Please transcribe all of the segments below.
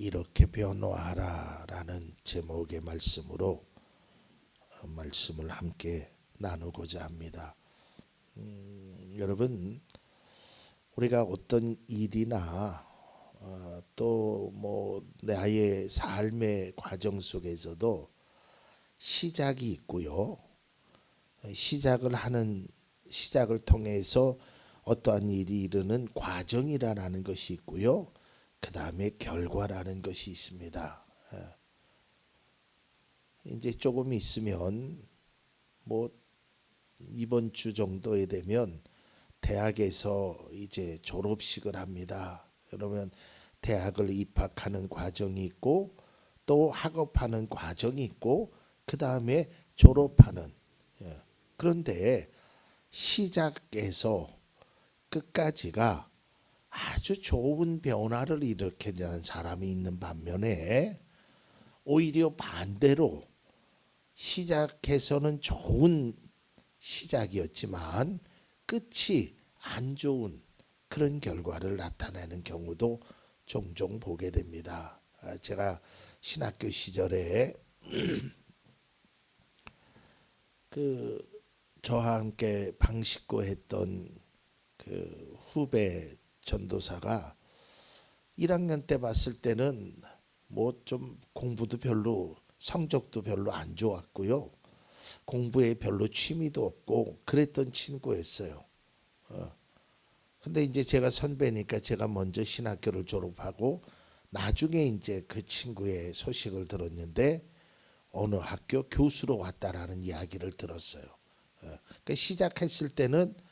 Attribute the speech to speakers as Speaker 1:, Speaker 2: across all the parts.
Speaker 1: 이렇게 변화하라라는 제목의 말씀으로 어, 말씀을 함께 나누고자 합니다. 음, 여러분 우리가 어떤 일이나 어, 또뭐 나의 삶의 과정 속에서도 시작이 있고요. 시작을 하는 시작을 통해서 어떠한 일이 이르는 과정이라는 것이 있고요. 그 다음에 결과라는 것이 있습니다. 예. 이제 조금 있으면 뭐 이번 주 정도에 되면 대학에서 이제 졸업식을 합니다. 그러면 대학을 입학하는 과정이 있고 또 학업하는 과정이 있고 그 다음에 졸업하는 예. 그런데 시작에서 끝까지가 아주 좋은 변화를 일으키려는 사람이 있는 반면에 오히려 반대로 시작해서는 좋은 시작이었지만 끝이 안 좋은 그런 결과를 나타내는 경우도 종종 보게 됩니다. 아, 제가 신학교 시절에 그 저와 함께 방식고 했던 그 후배 전도사가 1학년 때 봤을 때는 뭐 좀 공부도 별로 성적도 별로 안 좋았고요. 공부에 별로 취미도 없고 그랬던 친구였어요. 어. 근데 이제 제가 선배니까 제가 먼저 신학교를 졸업하고 나중에 이제 그 친구의 소식을 들었는데 어느 학교 교수로 왔다라는 이야기를 들었어요. 어. 그러니까 시작했을 때는 어,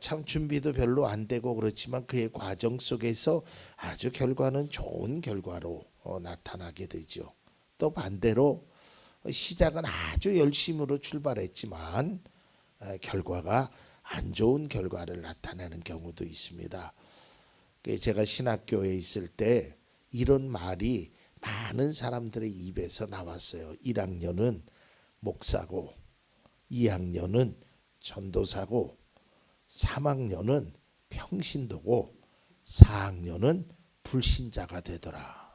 Speaker 1: 참 준비도 별로 안 되고 그렇지만 그의 과정 속에서 아주 결과는 좋은 결과로 어, 나타나게 되죠. 또 반대로 시작은 아주 열심으로 출발했지만 어, 결과가 안 좋은 결과를 나타내는 경우도 있습니다. 그 제가 신학교에 있을 때 이런 말이 많은 사람들의 입에서 나왔어요. 1학년은 목사고 2학년은 전도사고 3학년은 평신도고 4학년은 불신자가 되더라.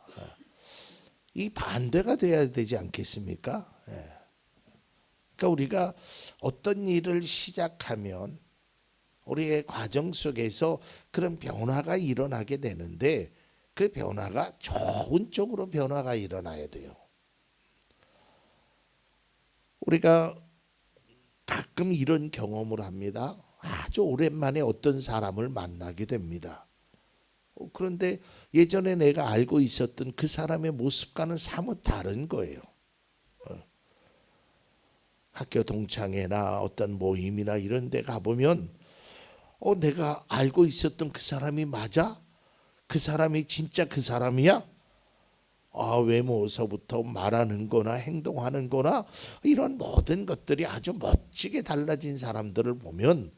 Speaker 1: 이 반대가 돼야 되지 않겠습니까? 예. 그러니까 우리가 어떤 일을 시작하면 우리의 과정 속에서 그런 변화가 일어나게 되는데 그 변화가 좋은 쪽으로 변화가 일어나야 돼요. 우리가 가끔 이런 경험을 합니다. 아주 오랜만에 어떤 사람을 만나게 됩니다. 어, 그런데 예전에 내가 알고 있었던 그 사람의 모습과는 사뭇 다른 거예요. 어. 학교 동창회나 어떤 모임이나 이런 데 가보면 어 내가 알고 있었던 그 사람이 맞아? 그 사람이 진짜 그 사람이야? 아, 외모서부터 말하는 거나 행동하는 거나 이런 모든 것들이 아주 멋지게 달라진 사람들을 보면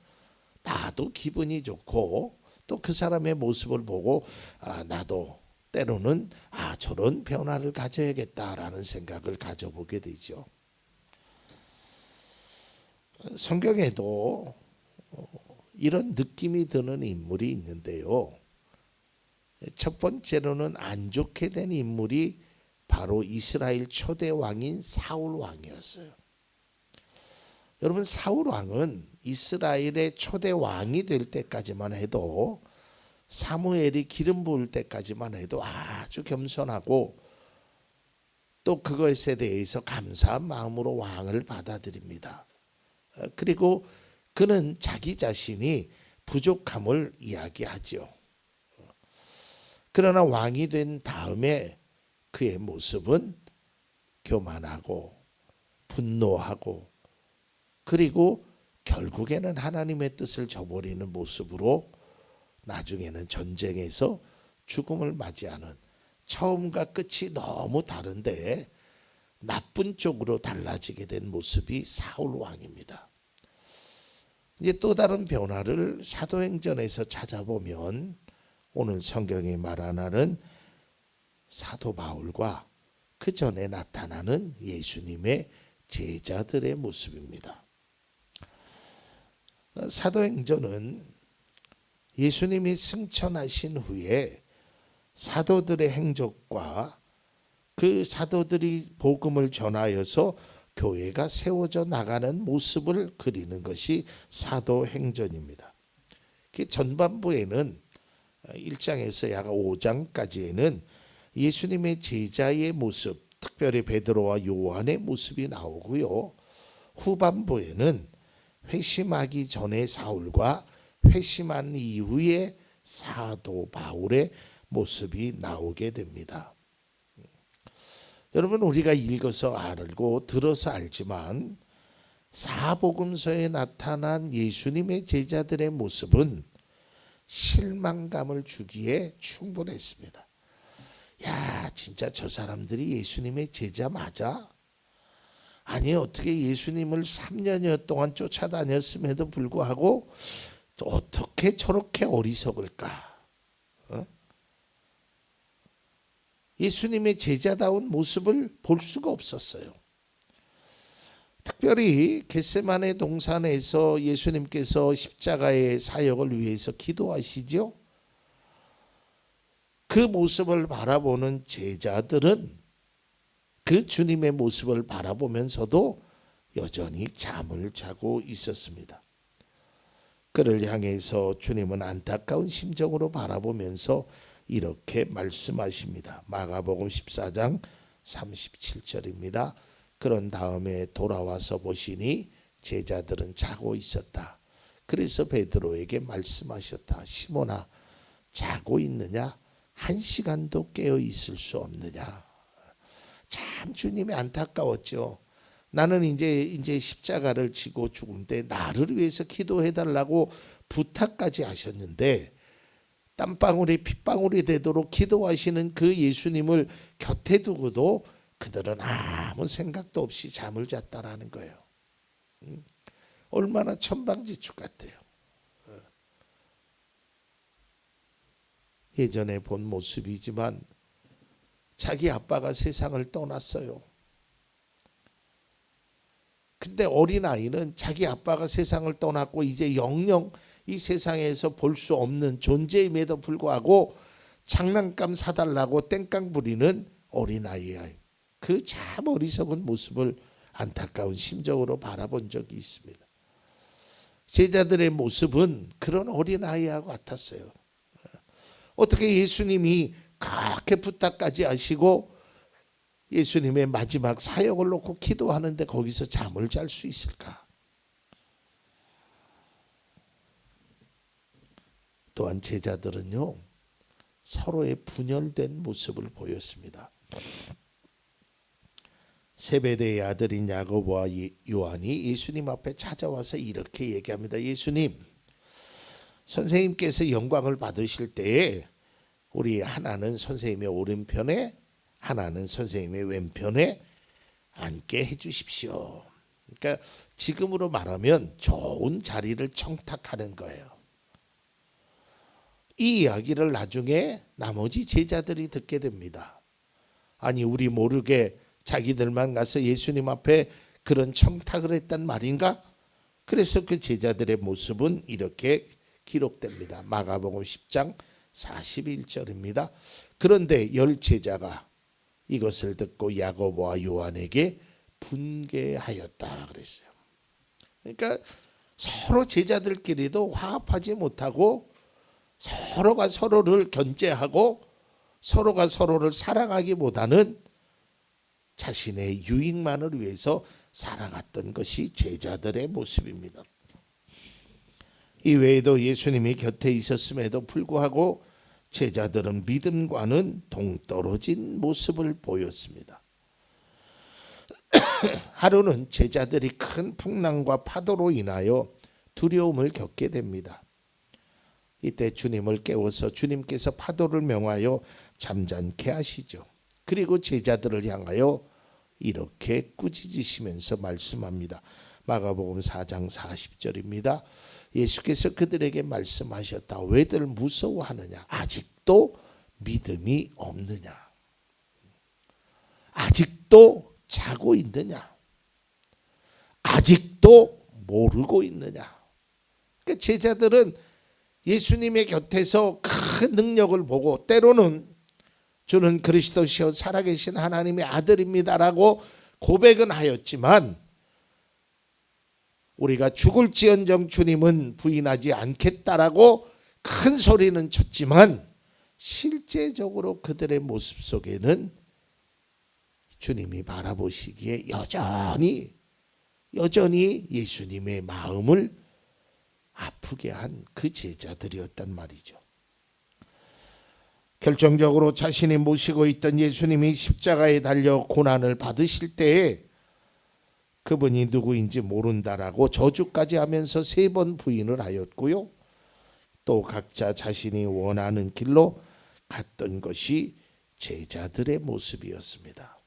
Speaker 1: 나도 기분이 좋고 또 그 사람의 모습을 보고 아, 나도 때로는 아 저런 변화를 가져야겠다라는 생각을 가져보게 되죠. 성경에도 이런 느낌이 드는 인물이 있는데요. 첫 번째로는 안 좋게 된 인물이 바로 이스라엘 초대 왕인 사울 왕이었어요. 여러분 사울 왕은 이스라엘의 초대 왕이 될 때까지만 해도 사무엘이 기름 부을 때까지만 해도 아주 겸손하고 또 그것에 대해서 감사한 마음으로 왕을 받아들입니다. 어, 그리고 그는 자기 자신이 부족함을 이야기하죠. 그러나 왕이 된 다음에 그의 모습은 교만하고 분노하고 그리고 결국에는 하나님의 뜻을 저버리는 모습으로 나중에는 전쟁에서 죽음을 맞이하는 처음과 끝이 너무 다른데 나쁜 쪽으로 달라지게 된 모습이 사울 왕입니다. 이제 또 다른 변화를 사도행전에서 찾아보면 오늘 성경이 말하는 사도 바울과 그 전에 나타나는 예수님의 제자들의 모습입니다. 사도행전은 예수님이 승천하신 후에 사도들의 행적과 그 사도들이 복음을 전하여서 교회가 세워져 나가는 모습을 그리는 것이 사도행전입니다. 그 전반부에는 1장에서 약 5장까지에는 예수님의 제자의 모습, 특별히 베드로와 요한의 모습이 나오고요. 후반부에는 회심하기 전의 사울과 회심한 이후의 사도 바울의 모습이 나오게 됩니다. 여러분 우리가 읽어서 알고 들어서 알지만 사복음서에 나타난 예수님의 제자들의 모습은 실망감을 주기에 충분했습니다. 야, 진짜 저 사람들이 예수님의 제자 맞아? 아니, 어떻게 예수님을 3년여 동안 쫓아다녔음에도 불구하고 어떻게 저렇게 어리석을까? 어? 예수님의 제자다운 모습을 볼 수가 없었어요. 특별히 겟세만의 동산에서 예수님께서 십자가의 사역을 위해서 기도하시죠. 그 모습을 바라보는 제자들은 그 주님의 모습을 바라보면서도 여전히 잠을 자고 있었습니다. 그를 향해서 주님은 안타까운 심정으로 바라보면서 이렇게 말씀하십니다. 마가복음 14장 37절입니다. 그런 다음에 돌아와서 보시니 제자들은 자고 있었다. 그래서 베드로에게 말씀하셨다. 시몬아, 자고 있느냐? 한 시간도 깨어 있을 수 없느냐? 참 주님이 안타까웠죠. 나는 이제 이제 십자가를 지고 죽은데 나를 위해서 기도해 달라고 부탁까지 하셨는데 땀방울이 핏방울이 되도록 기도하시는 그 예수님을 곁에 두고도 그들은 아무 생각도 없이 잠을 잤다라는 거예요. 음? 얼마나 천방지축 같아요. 어. 예전에 본 모습이지만 자기 아빠가 세상을 떠났어요. 근데 어린아이는 자기 아빠가 세상을 떠났고 이제 영영 이 세상에서 볼 수 없는 존재임에도 불구하고 장난감 사달라고 땡깡 부리는 어린아이야. 그참 어리석은 모습을 안타까운 심정으로 바라본 적이 있습니다. 제자들의 모습은 그런 어린아이와 같았어요. 어떻게 예수님이 그렇게 부탁까지 하시고 예수님의 마지막 사역을 놓고 기도하는데 거기서 잠을 잘 수 있을까? 또한 제자들은요 서로의 분열된 모습을 보였습니다. 세베대의 아들인 야고보와 요한이 예수님 앞에 찾아와서 이렇게 얘기합니다. 예수님, 선생님께서 영광을 받으실 때에 우리 하나는 선생님의 오른편에 하나는 선생님의 왼편에 앉게 해 주십시오. 그러니까 지금으로 말하면 좋은 자리를 청탁하는 거예요. 이 이야기를 나중에 나머지 제자들이 듣게 됩니다. 아니 우리 모르게 자기들만 가서 예수님 앞에 그런 청탁을 했단 말인가? 그래서 그 제자들의 모습은 이렇게 기록됩니다. 마가복음 10장 41절입니다. 그런데 열 제자가 이것을 듣고 야고보와 요한에게 분개하였다 그랬어요. 그러니까 서로 제자들끼리도 화합하지 못하고 서로가 서로를 견제하고 서로가 서로를 사랑하기보다는 자신의 유익만을 위해서 살아갔던 것이 제자들의 모습입니다. 이 외에도 예수님이 곁에 있었음에도 불구하고 제자들은 믿음과는 동떨어진 모습을 보였습니다. 하루는 제자들이 큰 풍랑과 파도로 인하여 두려움을 겪게 됩니다. 이때 주님을 깨워서 주님께서 파도를 명하여 잠잠케 하시죠. 그리고 제자들을 향하여 이렇게 꾸짖으시면서 말씀합니다. 마가복음 4장 40절입니다. 예수께서 그들에게 말씀하셨다. 왜들 무서워하느냐? 아직도 믿음이 없느냐? 아직도 자고 있느냐? 아직도 모르고 있느냐? 그러니까 제자들은 예수님의 곁에서 큰 능력을 보고 때로는 주는 그리스도시요 살아계신 하나님의 아들입니다라고 고백은 하였지만 우리가 죽을지언정 주님은 부인하지 않겠다라고 큰 소리는 쳤지만 실제적으로 그들의 모습 속에는 주님이 바라보시기에 여전히 여전히 예수님의 마음을 아프게 한 그 제자들이었단 말이죠. 결정적으로 자신이 모시고 있던 예수님이 십자가에 달려 고난을 받으실 때에 그분이 누구인지 모른다라고 저주까지 하면서 세 번 부인을 하였고요. 또 각자 자신이 원하는 길로 갔던 것이 제자들의 모습이었습니다.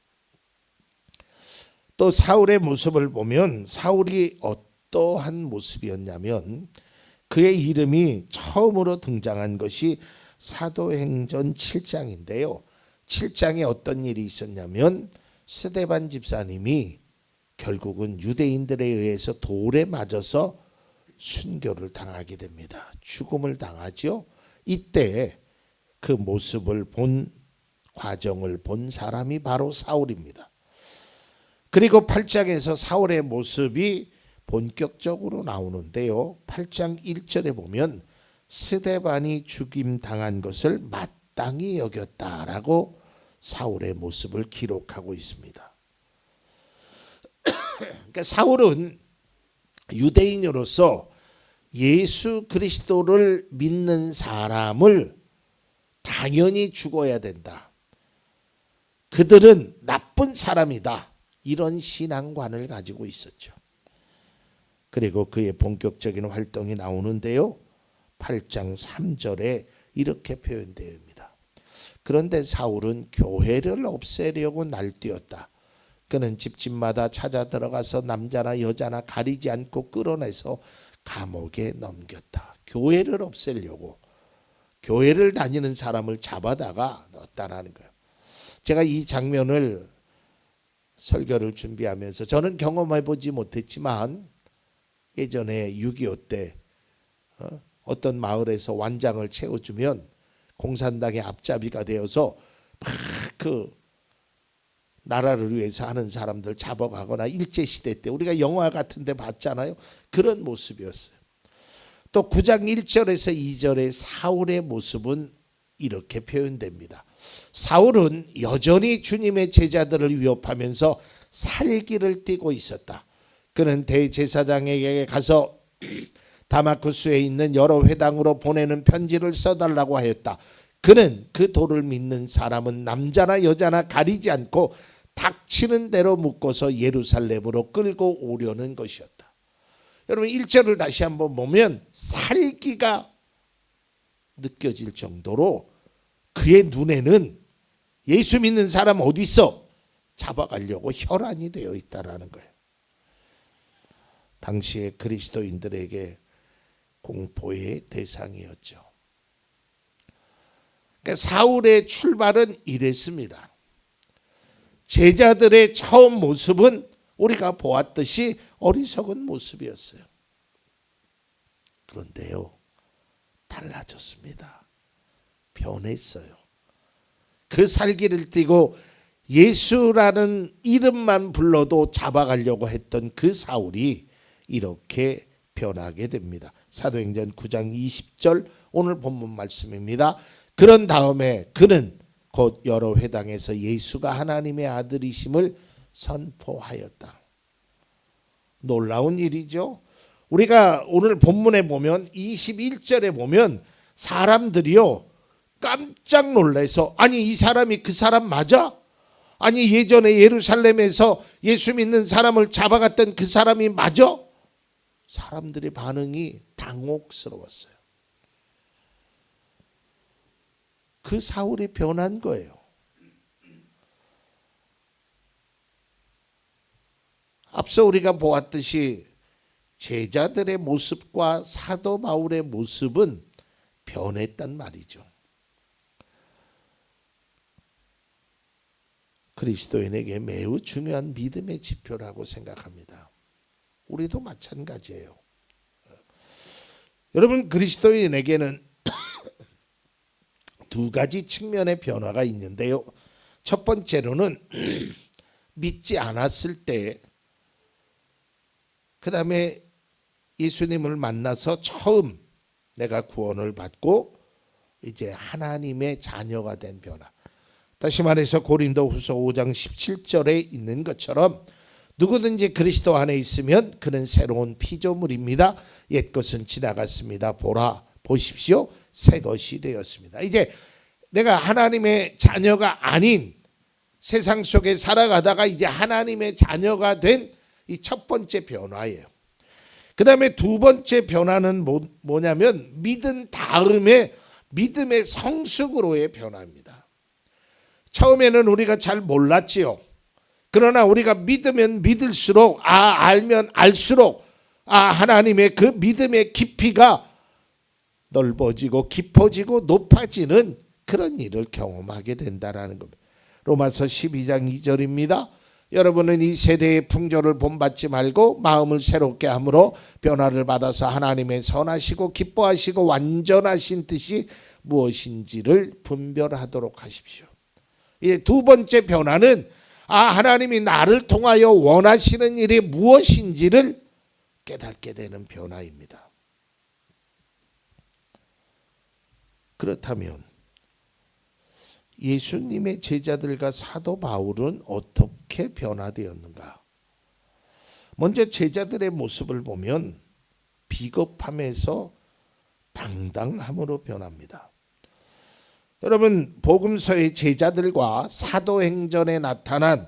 Speaker 1: 또 사울의 모습을 보면 사울이 어떠한 모습이었냐면 그의 이름이 처음으로 등장한 것이 사도행전 7장인데요. 7장에 어떤 일이 있었냐면 스데반 집사님이 결국은 유대인들에 의해서 돌에 맞아서 순교를 당하게 됩니다. 죽음을 당하죠. 이때 그 모습을 본 과정을 본 사람이 바로 사울입니다. 그리고 8장에서 사울의 모습이 본격적으로 나오는데요. 8장 1절에 보면 스데반이 죽임 당한 것을 마땅히 여겼다라고 사울의 모습을 기록하고 있습니다. 그러니까 사울은 유대인으로서 예수 그리스도를 믿는 사람을 당연히 죽어야 된다. 그들은 나쁜 사람이다. 이런 신앙관을 가지고 있었죠. 그리고 그의 본격적인 활동이 나오는데요. 8장 3절에 이렇게 표현되어입니다. 그런데 사울은 교회를 없애려고 날뛰었다. 그는 집집마다 찾아 들어가서 남자나 여자나 가리지 않고 끌어내서 감옥에 넘겼다. 교회를 없애려고 교회를 다니는 사람을 잡아다가 넣었다라는 거예요. 제가 이 장면을 설교를 준비하면서 저는 경험해 보지 못했지만 예전에 6.25 때 어? 어떤 마을에서 완장을 채워주면 공산당의 앞잡이가 되어서 막 그 나라를 위해서 하는 사람들 잡아가거나 일제 시대 때 우리가 영화 같은 데 봤잖아요. 그런 모습이었어요. 또 9장 1절에서 2절의 사울의 모습은 이렇게 표현됩니다. 사울은 여전히 주님의 제자들을 위협하면서 살기를 띠고 있었다. 그는 대제사장에게 가서 다마쿠스에 있는 여러 회당으로 보내는 편지를 써달라고 하였다. 그는 그 도를 믿는 사람은 남자나 여자나 가리지 않고 닥치는 대로 묶어서 예루살렘으로 끌고 오려는 것이었다. 여러분 1절을 다시 한번 보면 살기가 느껴질 정도로 그의 눈에는 예수 믿는 사람 어디 있어? 잡아가려고 혈안이 되어 있다라는 거예요. 당시의 그리스도인들에게 공포의 대상이었죠. 그러니까 사울의 출발은 이랬습니다. 제자들의 처음 모습은 우리가 보았듯이 어리석은 모습이었어요. 그런데요, 달라졌습니다. 변했어요. 그 살기를 띠고 예수라는 이름만 불러도 잡아가려고 했던 그 사울이 이렇게 변하게 됩니다. 사도행전 9장 20절 오늘 본문 말씀입니다. 그런 다음에 그는 곧 여러 회당에서 예수가 하나님의 아들이심을 선포하였다. 놀라운 일이죠. 우리가 오늘 본문에 보면 21절에 보면 사람들이요 깜짝 놀라서 아니 이 사람이 그 사람 맞아? 아니 예전에 예루살렘에서 예수 믿는 사람을 잡아갔던 그 사람이 맞아? 사람들의 반응이 당혹스러웠어요. 그 사울이 변한 거예요. 앞서 우리가 보았듯이 제자들의 모습과 사도 바울의 모습은 변했단 말이죠. 그리스도인에게 매우 중요한 믿음의 지표라고 생각합니다. 우리도 마찬가지예요. 여러분 그리스도인에게는 두 가지 측면의 변화가 있는데요. 첫 번째로는 믿지 않았을 때, 그 다음에 예수님을 만나서 처음 내가 구원을 받고 이제 하나님의 자녀가 된 변화. 다시 말해서 고린도 후서 5장 17절에 있는 것처럼 누구든지 그리스도 안에 있으면 그는 새로운 피조물입니다. 옛 것은 지나갔습니다. 보라 보십시오. 새 것이 되었습니다. 이제 내가 하나님의 자녀가 아닌 세상 속에 살아가다가 이제 하나님의 자녀가 된 이 첫 번째 변화예요. 그 다음에 두 번째 변화는 뭐, 뭐냐면 믿은 다음에 믿음의 성숙으로의 변화입니다. 처음에는 우리가 잘 몰랐지요. 그러나 우리가 믿으면 믿을수록 아 알면 알수록 아 하나님의 그 믿음의 깊이가 넓어지고 깊어지고 높아지는 그런 일을 경험하게 된다라는 겁니다. 로마서 12장 2절입니다. 여러분은 이 세대의 풍조를 본받지 말고 마음을 새롭게 함으로 변화를 받아서 하나님의 선하시고 기뻐하시고 완전하신 뜻이 무엇인지를 분별하도록 하십시오. 두 번째 변화는 아 하나님이 나를 통하여 원하시는 일이 무엇인지를 깨닫게 되는 변화입니다. 그렇다면 예수님의 제자들과 사도 바울은 어떻게 변화되었는가? 먼저 제자들의 모습을 보면 비겁함에서 당당함으로 변합니다. 여러분 복음서의 제자들과 사도행전에 나타난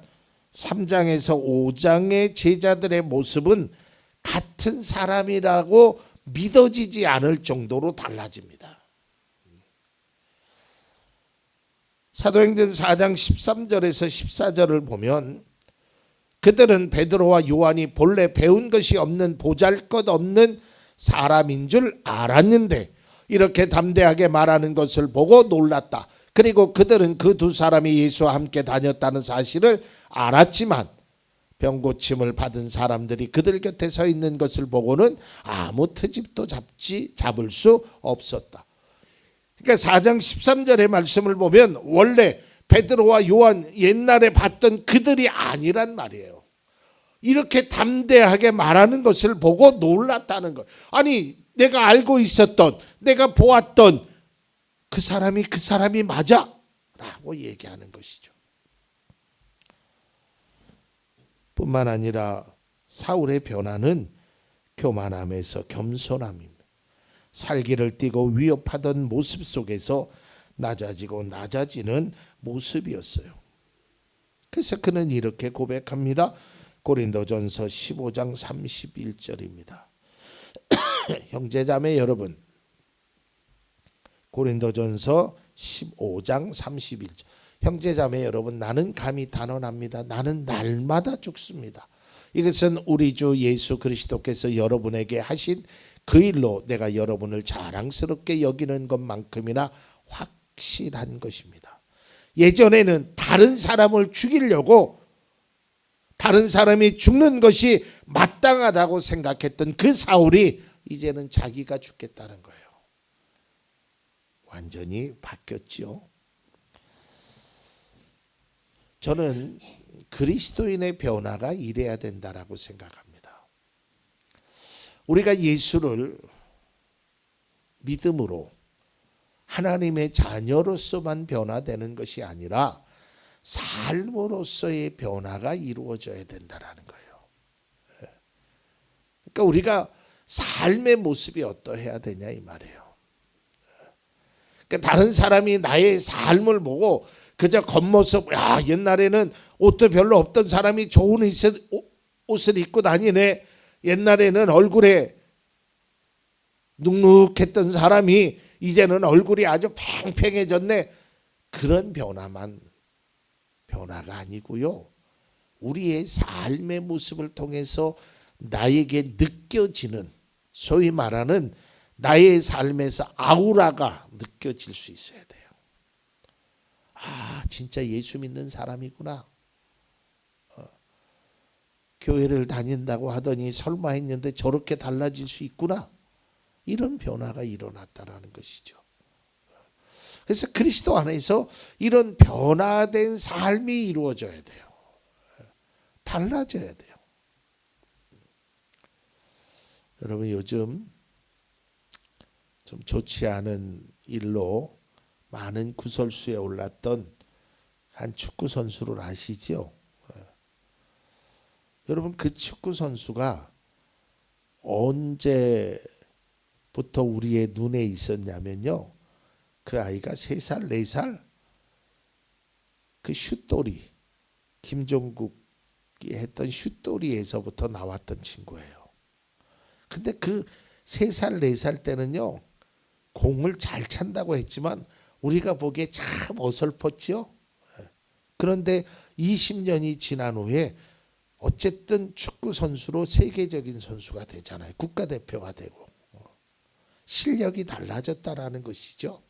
Speaker 1: 3장에서 5장의 제자들의 모습은 같은 사람이라고 믿어지지 않을 정도로 달라집니다. 사도행전 4장 13절에서 14절을 보면 그들은 베드로와 요한이 본래 배운 것이 없는 보잘것 없는 사람인 줄 알았는데 이렇게 담대하게 말하는 것을 보고 놀랐다. 그리고 그들은 그 두 사람이 예수와 함께 다녔다는 사실을 알았지만 병 고침을 받은 사람들이 그들 곁에 서 있는 것을 보고는 아무 트집도 잡지 잡을 수 없었다. 그러니까 4장 13절의 말씀을 보면 원래 베드로와 요한 옛날에 봤던 그들이 아니란 말이에요. 이렇게 담대하게 말하는 것을 보고 놀랐다는 것. 아니, 내가 알고 있었던, 내가 보았던 그 사람이 그 사람이 맞아? 라고 얘기하는 것이죠. 뿐만 아니라 사울의 변화는 교만함에서 겸손함입니다. 살기를 띠고 위협하던 모습 속에서 낮아지고 낮아지는 모습이었어요. 그래서 그는 이렇게 고백합니다. 고린도전서 15장 31절입니다. 형제자매 여러분 고린도전서 15장 31절 형제자매 여러분 나는 감히 단언합니다. 나는 날마다 죽습니다. 이것은 우리 주 예수 그리스도께서 여러분에게 하신 그 일로 내가 여러분을 자랑스럽게 여기는 것만큼이나 확실한 것입니다. 예전에는 다른 사람을 죽이려고 다른 사람이 죽는 것이 마땅하다고 생각했던 그 사울이 이제는 자기가 죽겠다는 거예요. 완전히 바뀌었지요. 저는 그리스도인의 변화가 이래야 된다라고 생각합니다. 우리가 예수를 믿음으로 하나님의 자녀로서만 변화되는 것이 아니라 삶으로서의 변화가 이루어져야 된다라는 거예요. 그러니까 우리가 삶의 모습이 어떠해야 되냐 이 말이에요. 그러니까 다른 사람이 나의 삶을 보고 그저 겉모습, 야 옛날에는 옷도 별로 없던 사람이 좋은 옷을 입고 다니네. 옛날에는 얼굴에 눅눅했던 사람이 이제는 얼굴이 아주 팽팽해졌네. 그런 변화만 변화가 아니고요. 우리의 삶의 모습을 통해서 나에게 느껴지는 소위 말하는 나의 삶에서 아우라가 느껴질 수 있어야 돼요. 아, 진짜 예수 믿는 사람이구나. 교회를 다닌다고 하더니 설마 했는데 저렇게 달라질 수 있구나. 이런 변화가 일어났다라는 것이죠. 그래서 그리스도 안에서 이런 변화된 삶이 이루어져야 돼요. 달라져야 돼요. 여러분 요즘 좀 좋지 않은 일로 많은 구설수에 올랐던 한 축구 선수를 아시죠? 여러분 그 축구 선수가 언제부터 우리의 눈에 있었냐면요. 그 아이가 세 살, 네 살, 그 슛돌이, 김종국이 했던 슛돌이에서부터 나왔던 친구예요. 근데 그세 살, 네살 때는요, 공을 잘 찬다고 했지만, 우리가 보기에 참 어설펐지요? 그런데 20년이 지난 후에 어쨌든 축구 선수로 세계적인 선수가 되잖아요. 국가대표가 되고. 실력이 달라졌다라는 것이죠.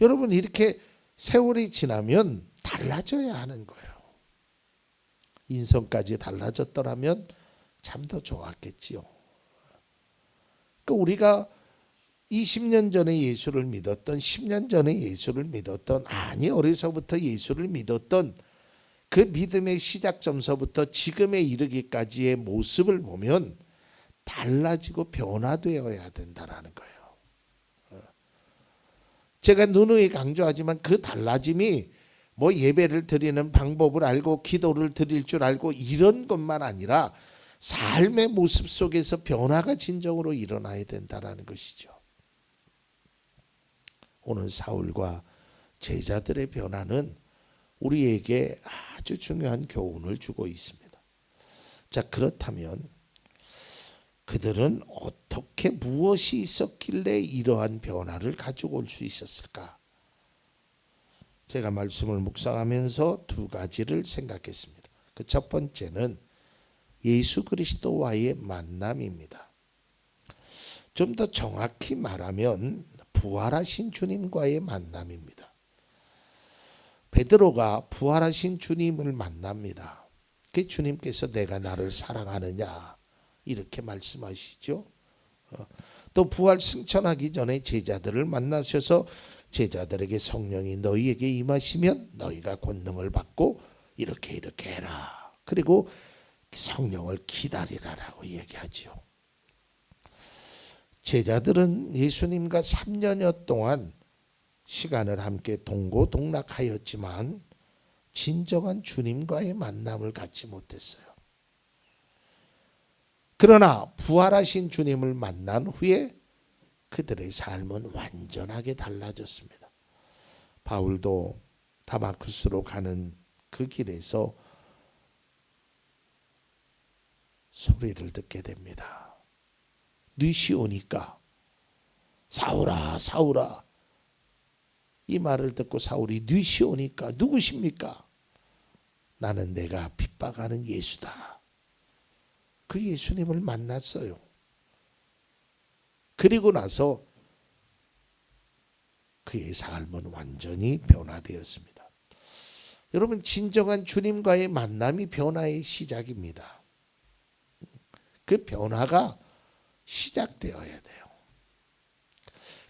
Speaker 1: 여러분 이렇게 세월이 지나면 달라져야 하는 거예요. 인성까지 달라졌더라면 참 더 좋았겠지요. 그러니까 우리가 20년 전에 예수를 믿었던 10년 전에 예수를 믿었던 아니 어려서부터 예수를 믿었던 그 믿음의 시작점서부터 지금에 이르기까지의 모습을 보면 달라지고 변화되어야 된다라는 거예요. 제가 누누이 강조하지만 그 달라짐이 뭐 예배를 드리는 방법을 알고 기도를 드릴 줄 알고 이런 것만 아니라 삶의 모습 속에서 변화가 진정으로 일어나야 된다라는 것이죠. 오늘 사울과 제자들의 변화는 우리에게 아주 중요한 교훈을 주고 있습니다. 자, 그렇다면 그들은 어떻게 무엇이 있었길래 이러한 변화를 가지고 올 수 있었을까? 제가 말씀을 묵상하면서 두 가지를 생각했습니다. 그 첫 번째는 예수 그리스도와의 만남입니다. 좀 더 정확히 말하면 부활하신 주님과의 만남입니다. 베드로가 부활하신 주님을 만납니다. 그 주님께서 내가 나를 사랑하느냐 이렇게 말씀하시죠. 어, 또 부활 승천하기 전에 제자들을 만나셔서 제자들에게 성령이 너희에게 임하시면 너희가 권능을 받고 이렇게 이렇게 해라. 그리고 성령을 기다리라라고 얘기하지요. 제자들은 예수님과 3년여 동안 시간을 함께 동고동락하였지만 진정한 주님과의 만남을 갖지 못했어요. 그러나 부활하신 주님을 만난 후에 그들의 삶은 완전하게 달라졌습니다. 바울도 다마쿠스로 가는 그 길에서 소리를 듣게 됩니다. 뉘시 오니까 사울아 사울아 이 말을 듣고 사울이 뉘시 오니까 누구십니까? 나는 내가 핍박하는 예수다. 그 예수님을 만났어요. 그리고 나서 그의 삶은 완전히 변화되었습니다. 여러분 진정한 주님과의 만남이 변화의 시작입니다. 그 변화가 시작되어야 돼요.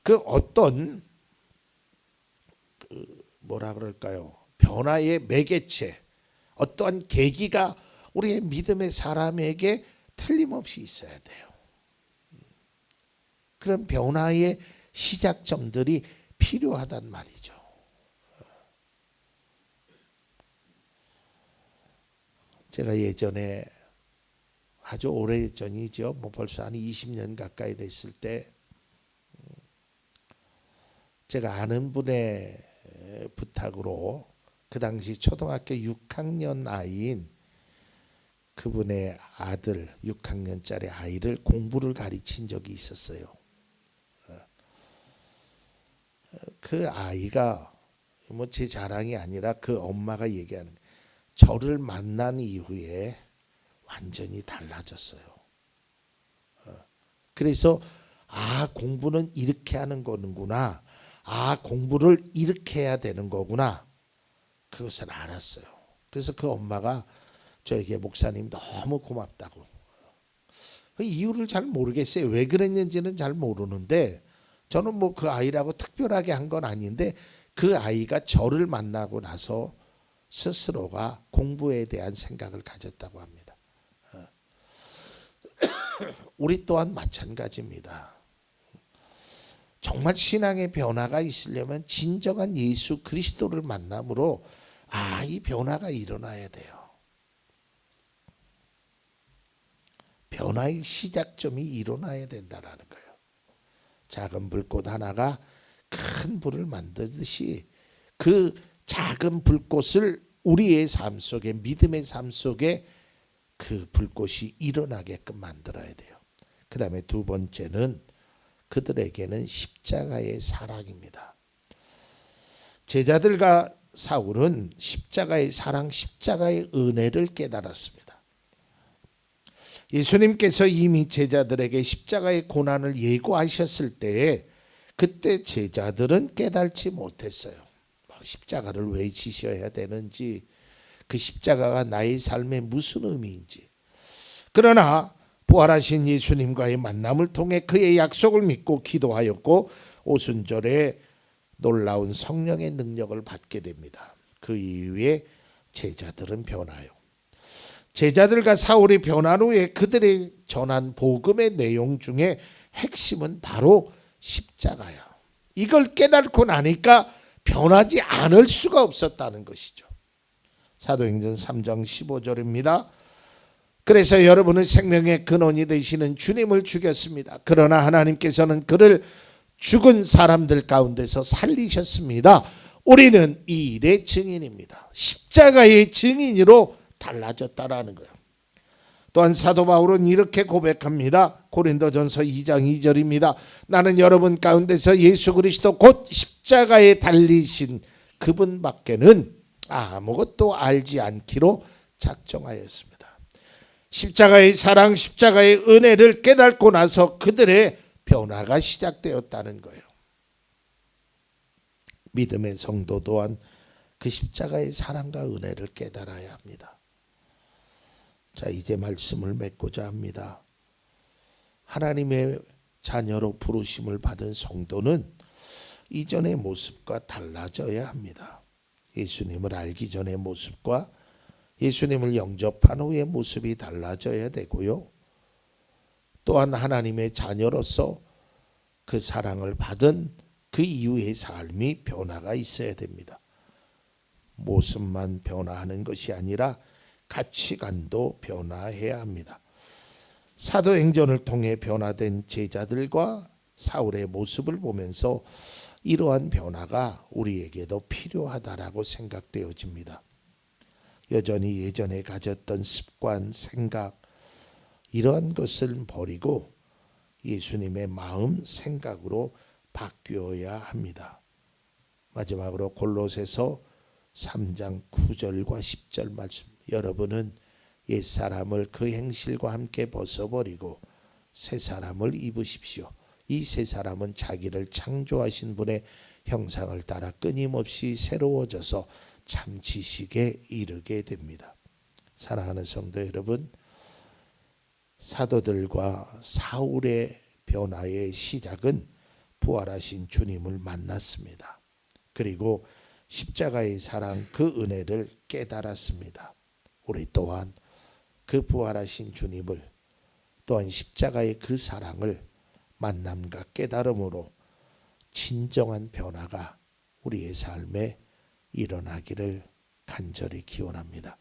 Speaker 1: 그 어떤 그 뭐라 그럴까요? 변화의 매개체, 어떠한 계기가 우리의 믿음의 사람에게 틀림없이 있어야 돼요. 그런 변화의 시작점들이 필요하단 말이죠. 제가 예전에 아주 오래 전이죠. 뭐 벌써 한 20년 가까이 됐을 때 제가 아는 분의 부탁으로 그 당시 초등학교 6학년 아이인 그분의 아들 6학년짜리 아이를 공부를 가르친 적이 있었어요. 그 아이가 뭐 제 자랑이 아니라 그 엄마가 얘기하는 저를 만난 이후에 완전히 달라졌어요. 그래서 아 공부는 이렇게 하는 거는구나. 아 공부를 이렇게 해야 되는 거구나. 그것을 알았어요. 그래서 그 엄마가 저에게 목사님 너무 고맙다고. 그 이유를 잘 모르겠어요. 왜 그랬는지는 잘 모르는데 저는 뭐 그 아이라고 특별하게 한 건 아닌데 그 아이가 저를 만나고 나서 스스로가 공부에 대한 생각을 가졌다고 합니다. 어. 우리 또한 마찬가지입니다. 정말 신앙의 변화가 있으려면 진정한 예수 그리스도를 만남으로 아, 이 변화가 일어나야 돼요. 변화의 시작점이 일어나야 된다라는 거예요. 작은 불꽃 하나가 큰 불을 만들듯이 그 작은 불꽃을 우리의 삶 속에 믿음의 삶 속에 그 불꽃이 일어나게끔 만들어야 돼요. 그다음에 두 번째는 그들에게는 십자가의 사랑입니다. 제자들과 사울은 십자가의 사랑, 십자가의 은혜를 깨달았습니다. 예수님께서 이미 제자들에게 십자가의 고난을 예고하셨을 때에 그때 제자들은 깨달지 못했어요. 뭐 십자가를 왜 지셔야 되는지, 그 십자가가 나의 삶에 무슨 의미인지. 그러나 부활하신 예수님과의 만남을 통해 그의 약속을 믿고 기도하였고 오순절에 놀라운 성령의 능력을 받게 됩니다. 그 이후에 제자들은 변하여 제자들과 사울이 변한 후에 그들이 전한 복음의 내용 중에 핵심은 바로 십자가야. 이걸 깨닫고 나니까 변하지 않을 수가 없었다는 것이죠. 사도행전 3장 15절입니다. 그래서 여러분은 생명의 근원이 되시는 주님을 죽였습니다. 그러나 하나님께서는 그를 죽은 사람들 가운데서 살리셨습니다. 우리는 이 일의 증인입니다. 십자가의 증인으로 달라졌다라는 거예요. 또한 사도 바울은 이렇게 고백합니다. 고린도전서 2장 2절입니다. 나는 여러분 가운데서 예수 그리스도 곧 십자가에 달리신 그분밖에는 아무것도 알지 않기로 작정하였습니다. 십자가의 사랑, 십자가의 은혜를 깨닫고 나서 그들의 변화가 시작되었다는 거예요. 믿음의 성도 또한 그 십자가의 사랑과 은혜를 깨달아야 합니다. 자, 이제 말씀을 맺고자 합니다. 하나님의 자녀로 부르심을 받은 성도는 이전의 모습과 달라져야 합니다. 예수님을 알기 전의 모습과 예수님을 영접한 후의 모습이 달라져야 되고요. 또한 하나님의 자녀로서 그 사랑을 받은 그 이후의 삶이 변화가 있어야 됩니다. 모습만 변화하는 것이 아니라 가치관도 변화해야 합니다. 사도행전을 통해 변화된 제자들과 사울의 모습을 보면서 이러한 변화가 우리에게도 필요하다라고 생각되어집니다. 여전히 예전에 가졌던 습관, 생각 이러한 것을 버리고 예수님의 마음, 생각으로 바뀌어야 합니다. 마지막으로 골로새서 3장 9절과 10절 말씀. 여러분은 옛 사람을 그 행실과 함께 벗어버리고 새 사람을 입으십시오. 이 새 사람은 자기를 창조하신 분의 형상을 따라 끊임없이 새로워져서 참 지식에 이르게 됩니다. 사랑하는 성도 여러분, 사도들과 사울의 변화의 시작은 부활하신 주님을 만났습니다. 그리고 십자가의 사랑 그 은혜를 깨달았습니다. 우리 또한 그 부활하신 주님을 또한 십자가의 그 사랑을 만남과 깨달음으로 진정한 변화가 우리의 삶에 일어나기를 간절히 기원합니다.